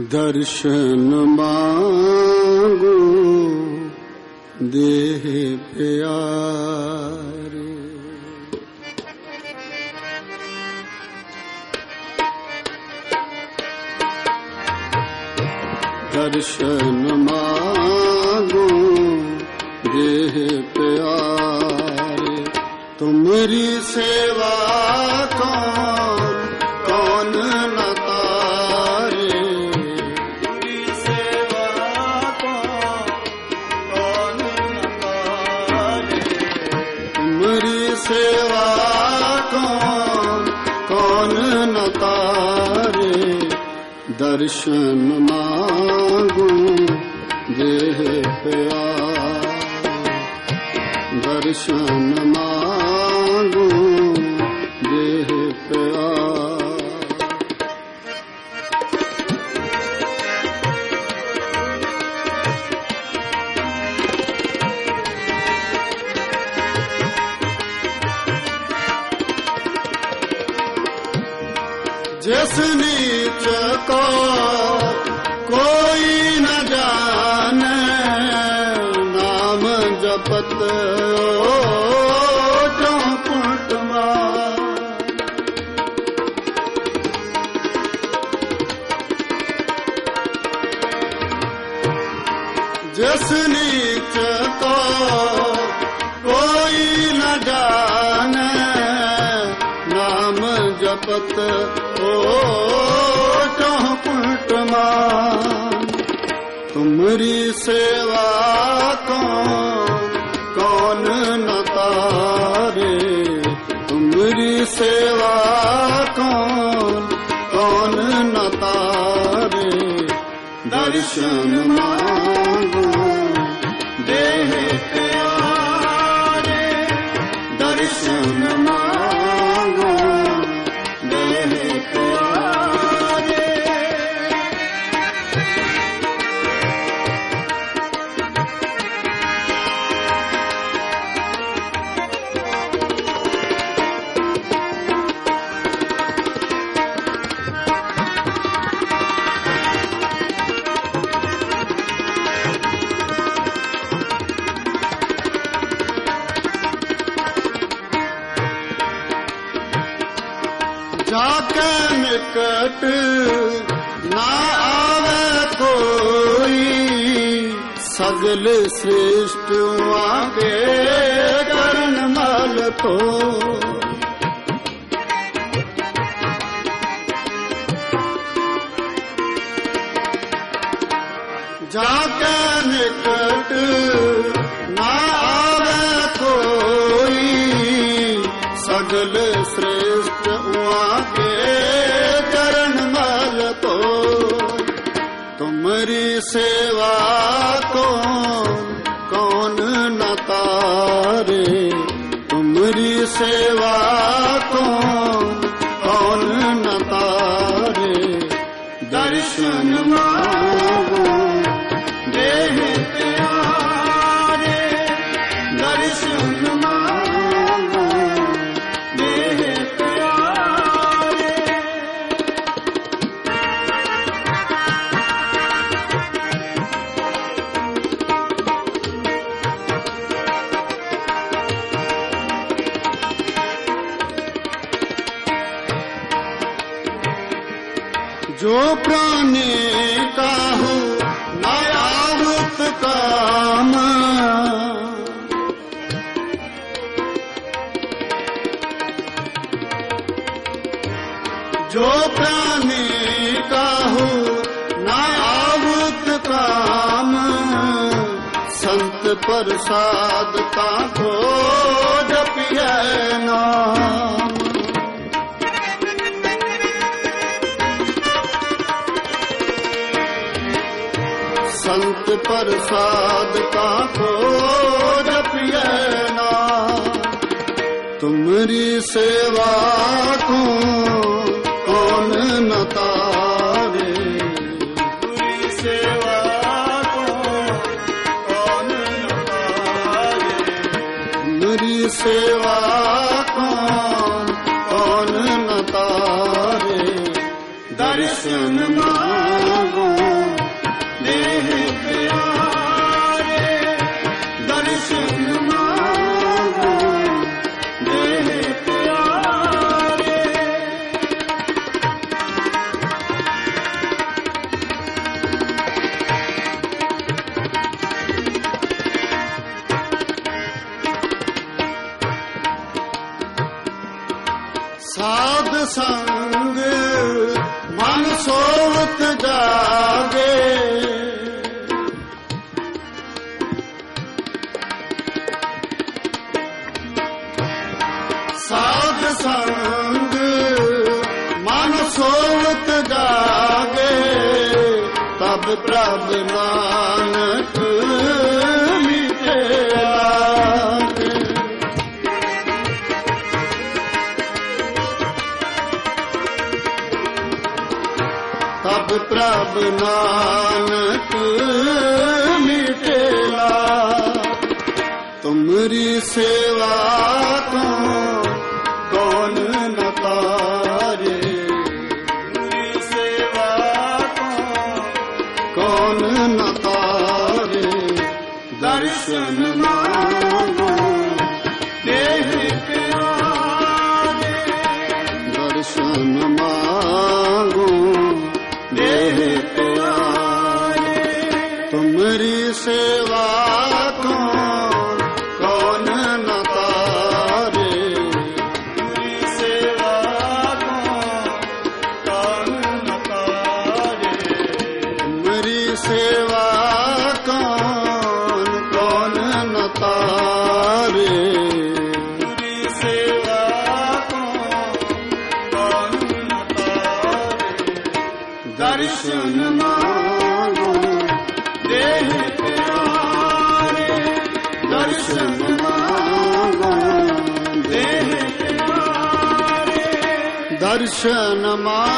ਦਰਸ਼ਨ ਮੰਗੂ ਦੇਹ ਪਿਆਰੇ। ਦਰਸ਼ਨ ਮੰਗੂ ਦੇਹ ਪਿਆਰੇ। ਤੁਮਰੀ ਸੇਵਾ ਕੌਣ ਦਰਸ਼ਨ ਮਾਗੂ ਦੇਹ ਪਿਆਰ। ਦਰਸ਼ਨ ਮਾਗੂ ਜਿਸ ਨੀਚ ਕੋਈ ਨ ਜਾਣੈ ਜਪਤ ਓਟੋ ਤੁਮਰੀ ਸੇਵਾ ਕੌਣ ਨ ਤਾਰੇ, ਤੁਮਰੀ ਸੇਵਾ ਕੌਣ ਕੌਣ ਨ ਤਾਰੇ। ਮਾ ਸ੍ਰਿਸ਼ਟ ਆਵੇ ਕਰਨ ਮਲ ਤੋਂ। ਜਾ ਕੇ ਨਿਕਟ ਨਾ ਆਵੇ ਕੋਈ, ਸਗਲ ਸ੍ਰੇਸ਼ਟ ਉਆਗੇ ਕਰਨ ਮਲ ਤੋ। ਤੁਮਰੀ ਸੇਵਾ सेवा जो प्राणी काहू नयावत काम जो प्राणी काहू नयावत काम संत प्रसाद का हो जपिए नाम ਸੰਤ ਪ੍ਰਸਾਦ ਕਾ ਕੋ ਜਪਿਐ ਨਾ। ਤੁਮਰੀ ਸੇਵਾ ਤੂੰ ਕੌਣ ਨਤਾਰੇ ਤੁਮਰੀ ਸੇਵਾ ਤੂੰ ਕੌਣ ਨਤਾਰੇ ਤੁਮਰੀ ਸੇਵਾ time. ਨਾਨਕ ਮਿਟੇਲਾ ਤੁਮਰੀ ਸੇਵਾ ਤੋਂ ਸੇਵਾ ਕੌਣ ਕੌਣ ਨ ਤਾਰੇ? ਸੇਵਾ ਕੌਣ ਕੌਣ ਨ ਦਰਸ਼ਨ ਮਾਂਗੋ, ਦੇਹ ਪਿਆਰੇ। ਦਰਸ਼ਨ ਮਾਂਗੋ, ਦੇਹ ਪਿਆਰੇ। ਦਰਸ਼ਨ ਮਾ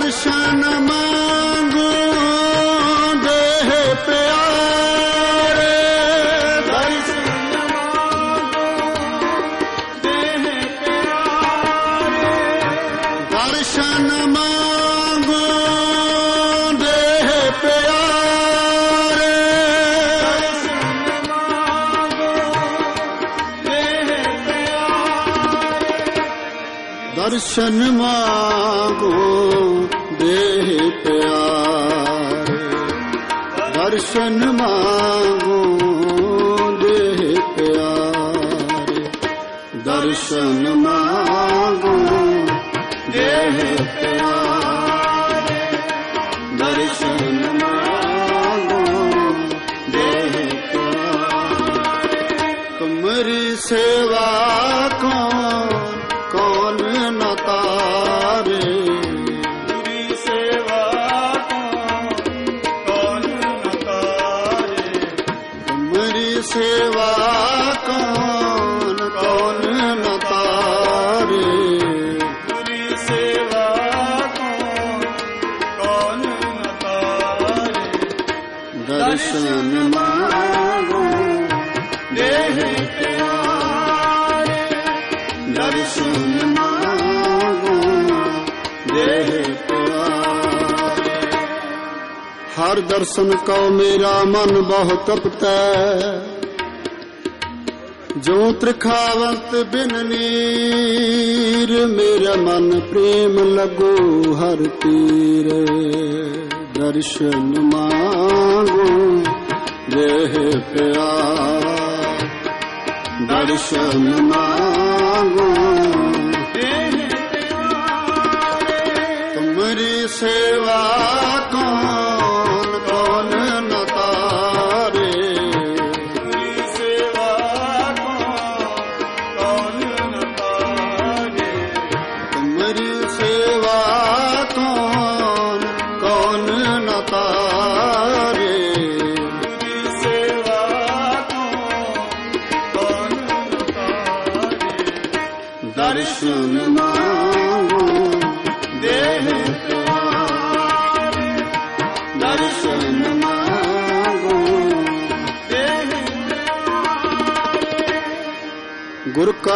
ਦਰਸ਼ਨ ਮੰਗੋ ਦੇਹ ਪਿਆਰੇ। ਦਰਸ਼ਨ ਮੰਗੋ ਦੇਹ ਪਿਆਰੇ ਦਰਸ਼ਨ ਮੰਗੋ ਦੇਹ ਪਿਆਰੇ ਦਰਸ਼ਨ ਮੰਗੋ ਦੇਹ ਪਿਆਰੇ। ਦਰਸ਼ਨ ਮਾਗੋ ਦਰਸ਼ਨ ਮਾਗੋ ਦੇਹ ਪਿਆਰੇ ਦਰਸ਼ਨ ਮਾਗੋ ਦੇਹ ਪਿਆਰੇ ਦਰਸ਼ਨ ਮਾਗੋ ਦੇਹ ਪਿਆਰੇ ਤੁਮਰੀ ਸੇਵਾ ਹਰ ਦਰਸ਼ਨ ਕਉ ਮੇਰਾ ਮਨ ਬਹੁ ਤਪਤੈ। ਜੋ ਤ੍ਰਿਖਾਵੰਤ ਬਿਨ ਨੀਰ, ਮੇਰਾ ਮਨ ਪ੍ਰੇਮ ਲਗੋ ਹਰ ਤੀਰ। ਦਰਸ਼ਨ ਮਾਗੋ, ਦੇਹ ਪਿਆਰ। ਦਰਸ਼ਨ ਮਾਗੋ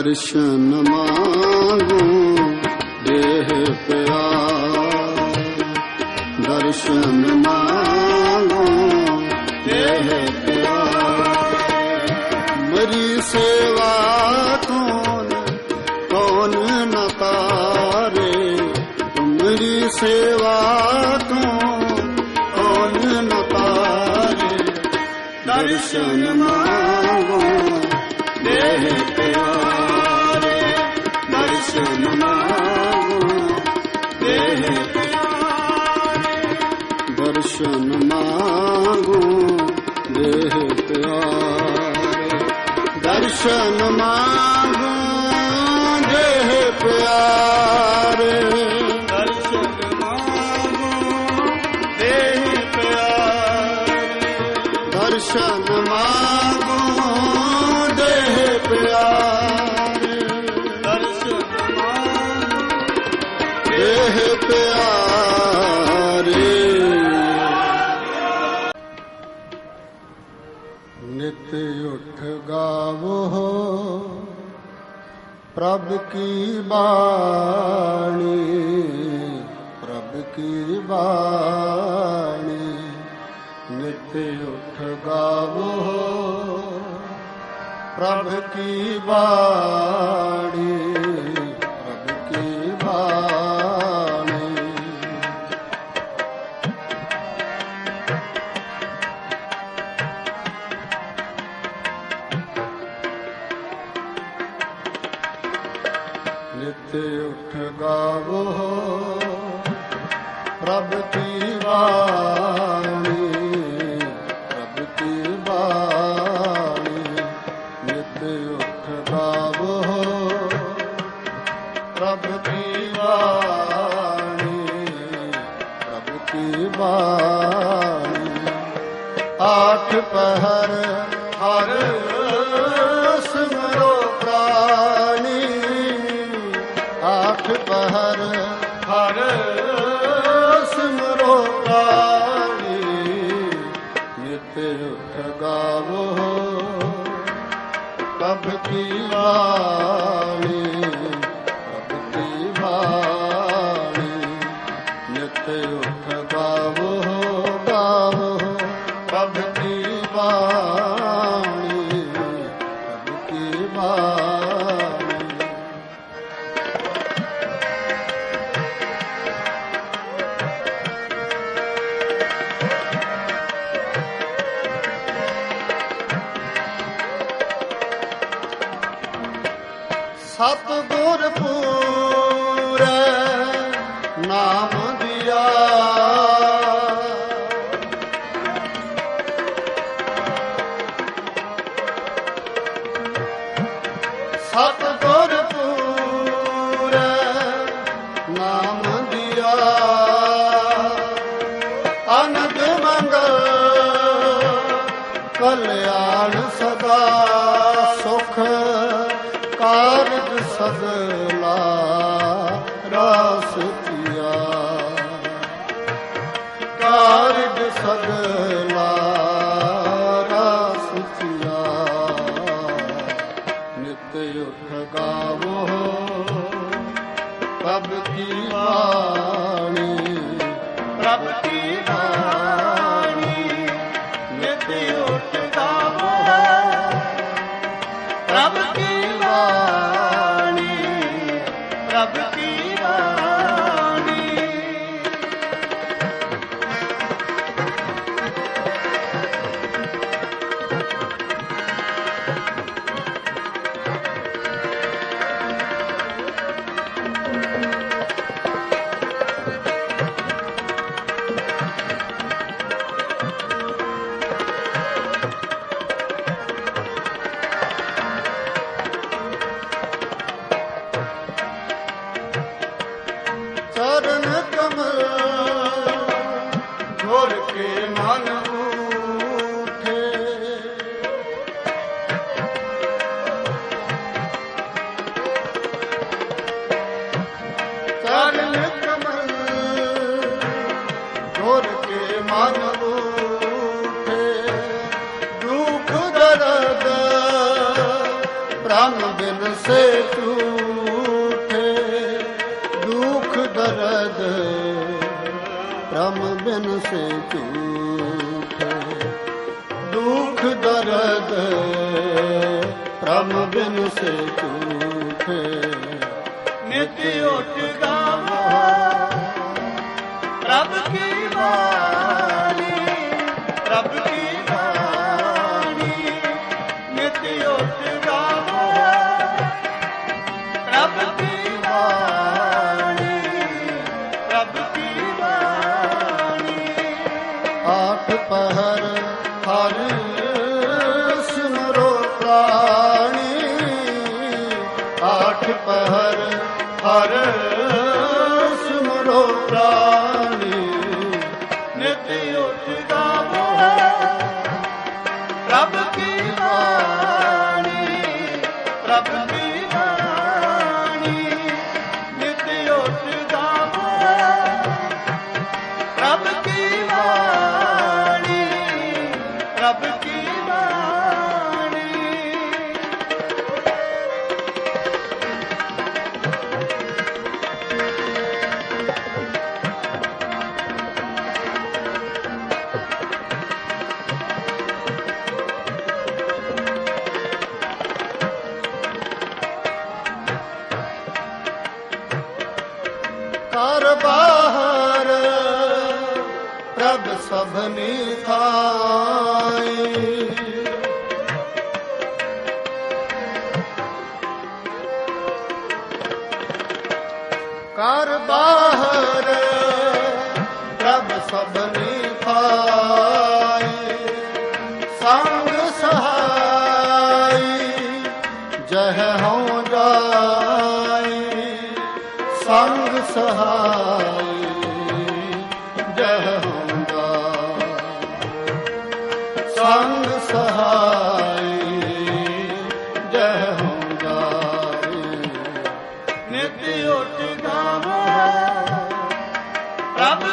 ਦਰਸ਼ਨ ਮੰਗੂ ਦੇਹ ਪਿਆ ਦਰਸ਼ਨ ਮੰਗੂ ਦੇਹ ਪਿਆ ਮਰੀ ਸੇ Namah ਬਾਣੀ ਪ੍ਰਭ ਕੀ ਬਾਣੀ? ਨਿਤ ਉਠ ਗਾਵੋ ਪ੍ਰਭ ਕੀ ਬਾਣੀ? ਆਠ ਪਹਰ ਹਰ ਸਿਮਰੋ ਪ੍ਰਾਨੀ ਆਠ ਪਹਰ ਹਰ ਸਿਮਰੋ ਪ੍ਰਾਨੀ ਨਿਤ ਉਠ ਗਾਵੋ ਤਬ ਕੀ ਵਾਰੀ up Amen. ਜਗ ਰਮ ਬਿਨ ਸੇ ਝੂਠ। ਦੁਖ ਦਰਦ ਰਮ ਬਿਨ ਸੇ ਝੂਠ। ਨਿਤ ਉੱਠਦਾ প্রাণ ਸਭ ਨੇ ਥਾਏ। ਕਰ ਬਾਹਰ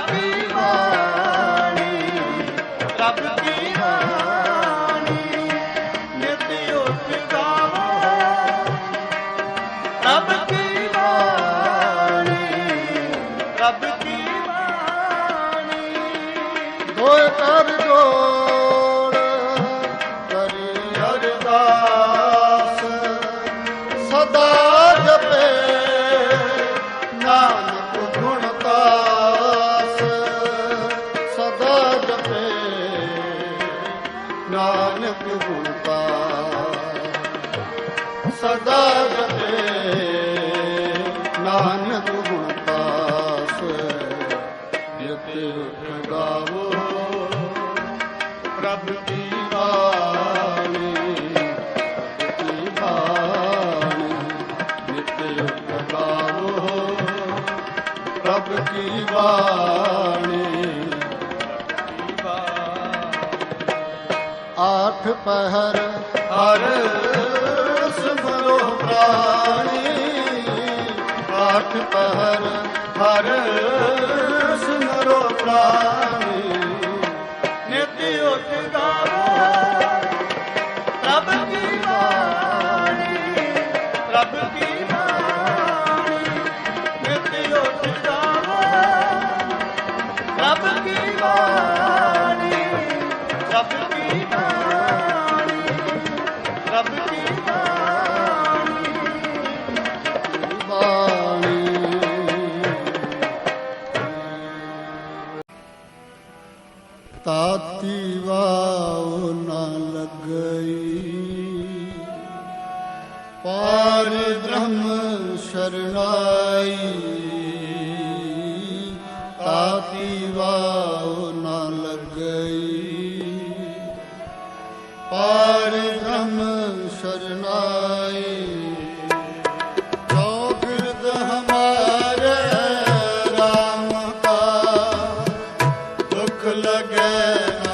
Amen. ਪ੍ਰਭ ਕੀ ਬਾਣੀ ਪ੍ਰਭ ਪ੍ਰਭ ਕੀ ਆਠ ਪਹਿਰ ਹਰ ਸਿਮਰੋ ਪ੍ਰਾਣ। ਅਠ ਪਹਰ ਹਰ ਸਿਮਰੋ ਪ੍ਰਾਨੀ ਨਿਤ ਉਠ ਰੱਬ ਕੀ ਬਾਣੀ ਰੱਬ ਕੀ ਬਾਣੀ। ਨਿਤ ਉਠ ਗਾਵੋ ਰੱਬ ਕੀ ਬਾਣੀ ਰੱਬ ਕੀ ਬਾਣੀ। ਲਗੈ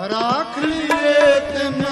ਰਾਖ ਲਿਏ ਤਿਨ